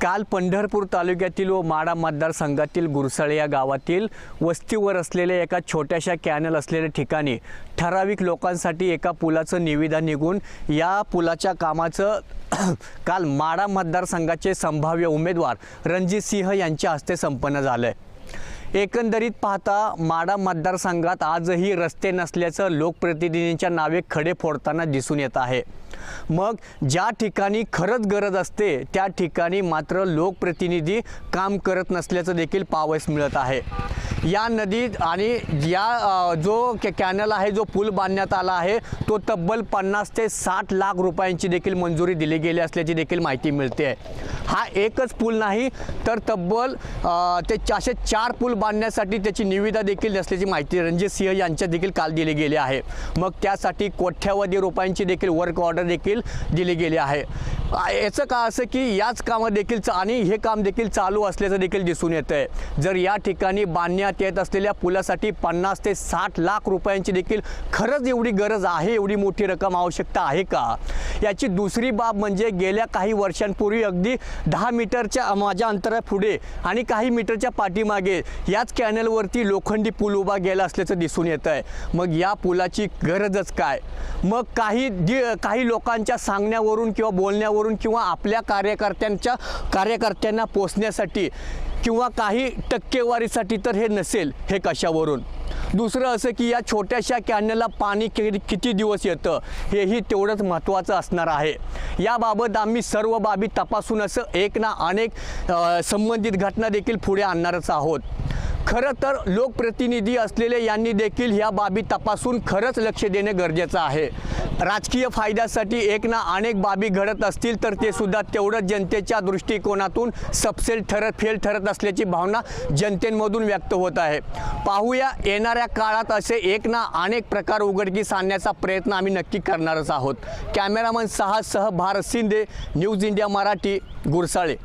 काल पंढरपूर तालुक्यातील व माडा मतदारसंघातील गुरसाळे या गावातील वस्तीवर असलेल्या एका छोट्याशा कॅनल असलेल्या ठिकाणी ठराविक लोकांसाठी एका पुलाचं निविदा निघून या पुलाच्या कामाचं काल माडा मतदारसंघाचे संभाव्य उमेदवार रणजित सिंह यांच्या हस्ते संपन्न झालं आहे एकंदरीत पाहता माडा मतदारसंघात आजही रस्ते नसल्याचं लोकप्रतिनिधींच्या नावे खडे फोडताना दिसून येत आहे. मग ज्या ठिकाणी खरंच गरज असते त्या ठिकाणी मात्र लोकप्रतिनिधी काम करत नसल्याचं देखील पावस मिळत आहे. या नदीत आणि या जो कॅ- कॅनल आहे जो पूल बांधण्यात आला आहे तो तब्बल पन्नास ते साठ लाख रुपयांची देखील मंजुरी दिली गेली असल्याची देखील माहिती मिळते. आहे हा एकच पूल नाही तर तब्बल ते असे चार पूल बांधण्यासाठी त्याची निविदा देखील असल्याची माहिती रणजित सिंह यांच्या देखील काल दिली गेली आहे. मग त्यासाठी कोट्यावधी रुपयांची देखील वर्क ऑर्डर देखील दिली गेली आहे. याचं का असं की याच कामात देखील चा- आणि हे काम देखील चालू असल्याचं देखील दिसून येतं आहे जर या ठिकाणी बांधण्यात येत असलेल्या पुलासाठी पन्नास ते साठ लाख रुपयांची देखील खरंच एवढी गरज आहे एवढी मोठी रक्कम आवश्यकता आहे का? याची दुसरी बाब म्हणजे गेल्या काही वर्षांपूर्वी अगदी दहा मीटरच्या माझ्या अंतरा पुढे आणि काही मीटरच्या पाठीमागे याच कॅनलवरती लोखंडी पूल उभा गेला असल्याचं दिसून येतं आहे. मग या पुलाची गरजच काय? मग काही दि काही लोकांच्या सांगण्यावरून किंवा बोलण्यावरून किंवा आपल्या कार्यकर्त्यांच्या कार्यकर्त्यांना पोचण्यासाठी किंवा काही टक्केवारीसाठी तर हे नसेल हे कशावरून? दुसरं असं की या छोट्याशा कॅनला पाणी किती दिवस येतं? हेही तेवढंच महत्त्वाचं असणार आहे. याबाबत आम्ही सर्व बाबी तपासून असं एक ना अनेक संबंधित घटना देखील पुढे आणणारच आहोत. खरं तर लोकप्रतिनिधी असलेले यांनी देखील ह्या बाबी तपासून खरंच लक्ष देणे गरजेचं आहे. राजकीय फायद्यासाठी एक ना अनेक बाबी घडत असतील तर ते सुद्धा तेवढंच जनतेच्या दृष्टिकोनातून सपसेल ठरत फेल ठरत असल्याची भावना जनतेमधून व्यक्त होत आहे. पाहूया येणाऱ्या काळात असे एक ना अनेक प्रकार उघडकीस आणण्याचा प्रयत्न आम्ही नक्की करणारच आहोत. कॅमेरामन सहा सह भारत शिंदे न्यूज इंडिया मराठी गुरसाळे.